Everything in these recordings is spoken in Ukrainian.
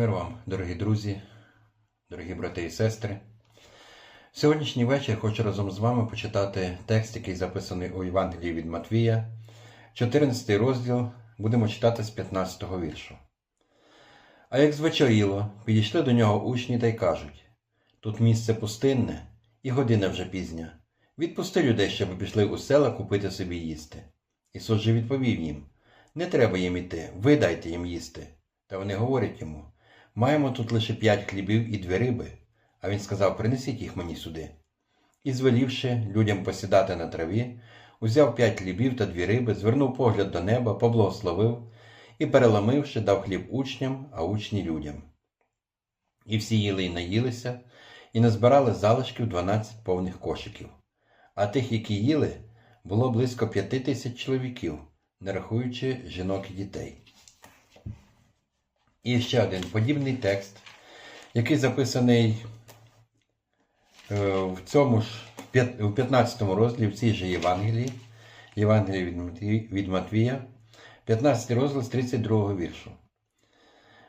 Мир вам, дорогі друзі, дорогі брати і сестри. Сьогоднішній вечір хочу разом з вами почитати текст, який записаний у Євангелії від Матвія, 14 розділ, будемо читати з 15 віршу. А як звечоріло, підійшли до нього учні та й кажуть: тут місце пустинне, і година вже пізня. Відпусти людей, щоб пішли у села купити собі їсти. Ісус же відповів їм: Не треба їм іти, ви дайте їм їсти. Та вони говорять йому: Маємо тут лише п'ять хлібів і дві риби. А він сказав: Принесіть їх мені сюди. І, звелівши людям посідати на траві, узяв п'ять хлібів та дві риби, звернув погляд до неба, поблагословив і, переламивши, дав хліб учням, а учні людям. І всі їли й наїлися, і назбирали залишків дванадцять повних кошиків. А тих, які їли, було близько п'яти тисяч чоловіків, не рахуючи жінок і дітей. І ще один подібний текст, який записаний е, в цьому ж в 15 розділі в цій же Євангелії, Євангелії від Матвія, 15 розділ з 32 віршу.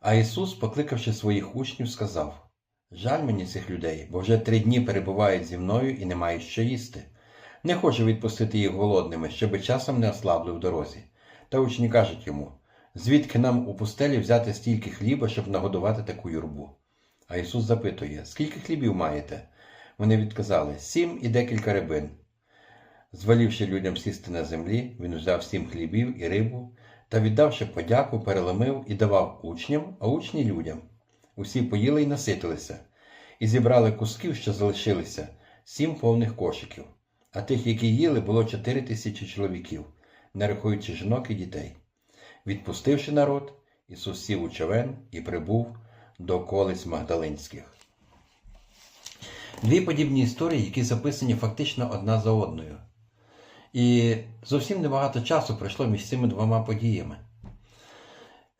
А Ісус, покликавши своїх учнів, сказав: Жаль мені цих людей, бо вже три дні перебувають зі мною і не мають що їсти. Не хочу відпустити їх голодними, щоби часом не ослабли в дорозі. Та учні кажуть йому: звідки нам у пустелі взяти стільки хліба, щоб нагодувати таку юрбу? А Ісус запитує: Скільки хлібів маєте? Вони відказали сім і декілька рибин. Звелівши людям сісти на землі, він взяв сім хлібів і рибу та, віддавши подяку, переломив і давав учням, а учні людям. Усі поїли й наситилися, і зібрали кусків, що залишилися, сім повних кошиків. А тих, які їли, було чотири тисячі чоловіків, не рахуючи жінок і дітей. Відпустивши народ, Ісус сів у човен і прибув до околиць Магдалинських. Дві подібні історії, які записані фактично одна за одною. І зовсім небагато часу пройшло між цими двома подіями.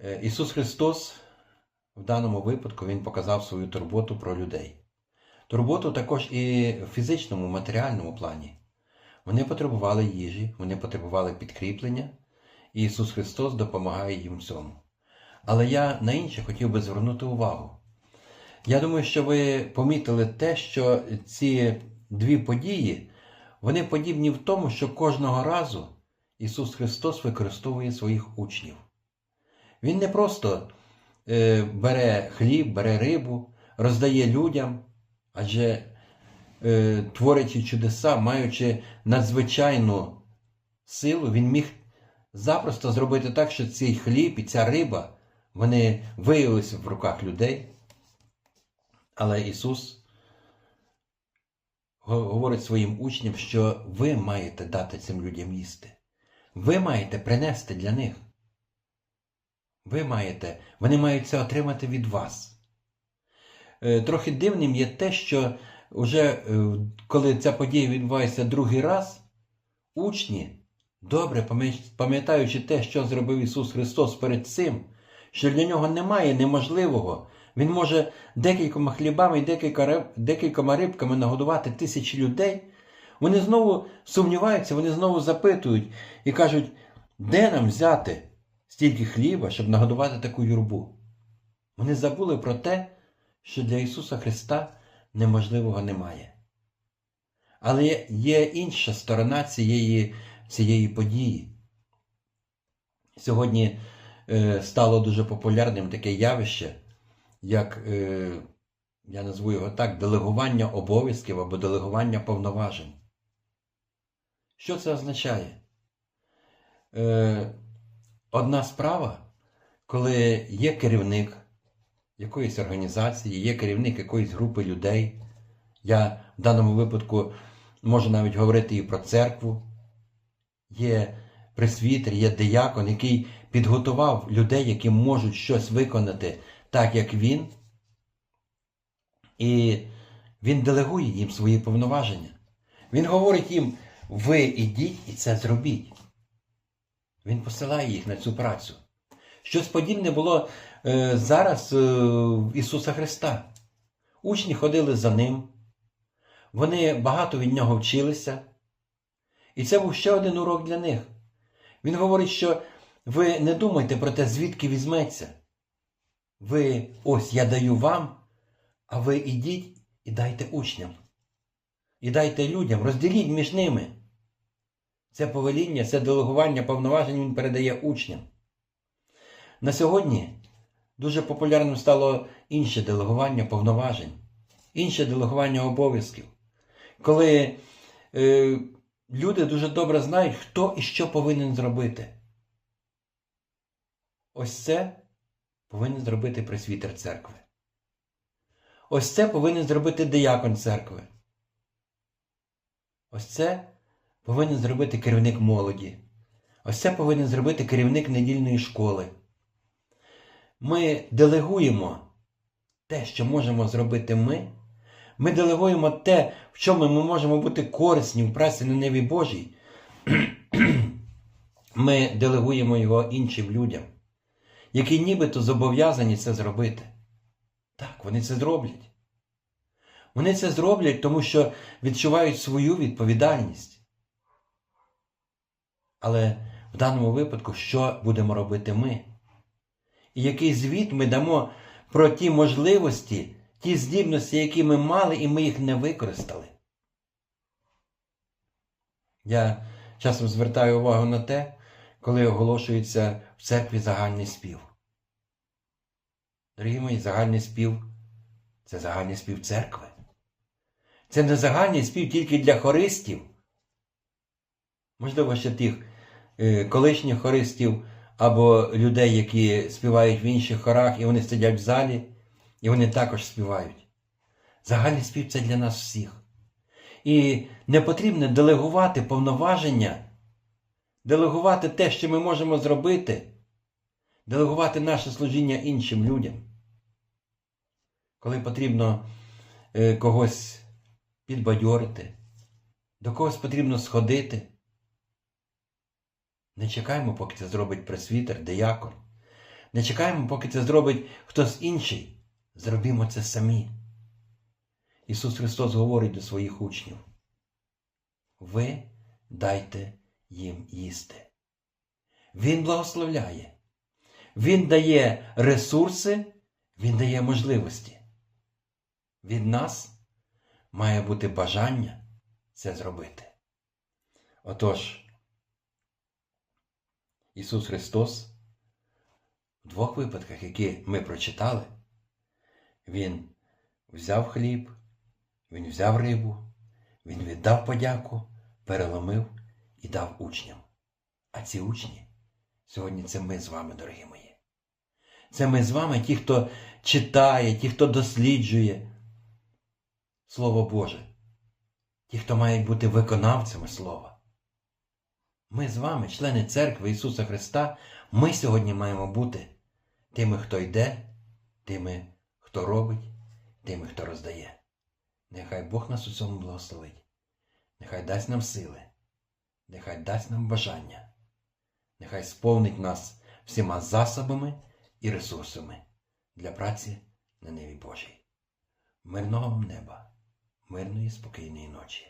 Е, Ісус Христос в даному випадку Він показав свою турботу про людей. Турботу також і в фізичному, матеріальному плані. Вони потребували їжі, вони потребували підкріплення, і Ісус Христос допомагає їм цьому. Але я на інше хотів би звернути увагу. Я думаю, що ви помітили те, що ці дві події, вони подібні в тому, що кожного разу Ісус Христос використовує своїх учнів. Він не просто е, бере хліб, бере рибу, роздає людям, адже е, творячи чудеса, маючи надзвичайну силу, він міг запросто зробити так, що цей хліб і ця риба вони виявилися в руках людей. Але Ісус говорить своїм учням, що ви маєте дати цим людям їсти. Ви маєте принести для них. Ви маєте, вони мають це отримати від вас. Е, Трохи дивним є те, що вже е, коли ця подія відбувається другий раз, учні, добре пам'ятаючи те, що зробив Ісус Христос перед цим, що для нього немає неможливого, Він може декількома хлібами і декількома рибками нагодувати тисячі людей. Вони знову сумніваються, вони знову запитують і кажуть, де нам взяти стільки хліба, щоб нагодувати таку юрбу? Вони забули про те, що для Ісуса Христа неможливого немає. Але є інша сторона цієї, цієї події. Сьогодні е, стало дуже популярним таке явище, як, е, я назву його так, делегування обов'язків або делегування повноважень. Що це означає? Е, одна справа, коли є керівник якоїсь організації, є керівник якоїсь групи людей. Я в даному випадку можу навіть говорити і про церкву. Є пресвітер, є диякон, який підготував людей, які можуть щось виконати так, як він. І він делегує їм свої повноваження. Він говорить їм: ви ідіть і це зробіть. Він посилає їх на цю працю. Щось подібне було е, зараз е, в Ісуса Христа. Учні ходили за Ним, вони багато від Нього вчилися. І це був ще один урок для них. Він говорить, що ви не думайте про те, звідки візьметься. Ви ось я даю вам, а ви ідіть і дайте учням. І дайте людям, розділіть між ними. Це повеління, це делегування повноважень він передає учням. На сьогодні дуже популярним стало інше делегування повноважень, інше делегування обов'язків, коли е, люди дуже добре знають, хто і що повинен зробити. Ось це повинен зробити пресвітер церкви. Ось це повинен зробити диякон церкви. Ось це повинен зробити керівник молоді. Ось це повинен зробити керівник недільної школи. Ми делегуємо те, що можемо зробити ми. Ми делегуємо те, в чому ми можемо бути корисні в праці на небі Божій. Ми делегуємо його іншим людям, які нібито зобов'язані це зробити. Так, вони це зроблять. Вони це зроблять, тому що відчувають свою відповідальність. Але в даному випадку, що будемо робити ми? І який звіт ми дамо про ті можливості, ті здібності, які ми мали, і ми їх не використали? Я часом звертаю увагу на те, коли оголошується в церкві загальний спів. Дорогі мої, загальний спів це загальний спів церкви. Це не загальний спів тільки для хористів. Можливо, ще тих е, колишніх хористів або людей, які співають в інших хорах, і вони сидять в залі, і вони також співають. Загальний спів це для нас всіх. І не потрібно делегувати повноваження, делегувати те, що ми можемо зробити, делегувати наше служіння іншим людям. Коли потрібно е, когось підбадьорити, до когось потрібно сходити. Не чекаємо, поки це зробить пресвітер, деякон. Не чекаємо, поки це зробить хтось інший. Зробімо це самі. Ісус Христос говорить до своїх учнів. Ви дайте їм їсти. Він благословляє. Він дає ресурси, Він дає можливості. Від нас має бути бажання це зробити. Отож, Ісус Христос в двох випадках, які ми прочитали, Він взяв хліб, Він взяв рибу, Він віддав подяку, переломив і дав учням. А ці учні сьогодні це ми з вами, дорогі мої. Це ми з вами, ті, хто читає, ті, хто досліджує Слово Боже, ті, хто мають бути виконавцями Слова. Ми з вами, члени церкви Ісуса Христа, ми сьогодні маємо бути тими, хто йде, тими, хто робить, тими, хто роздає. Нехай Бог нас у цьому благословить. Нехай дасть нам сили, нехай дасть нам бажання, нехай сповнить нас всіма засобами і ресурсами для праці на небі Божій. Мирного вам неба, мирної спокійної ночі.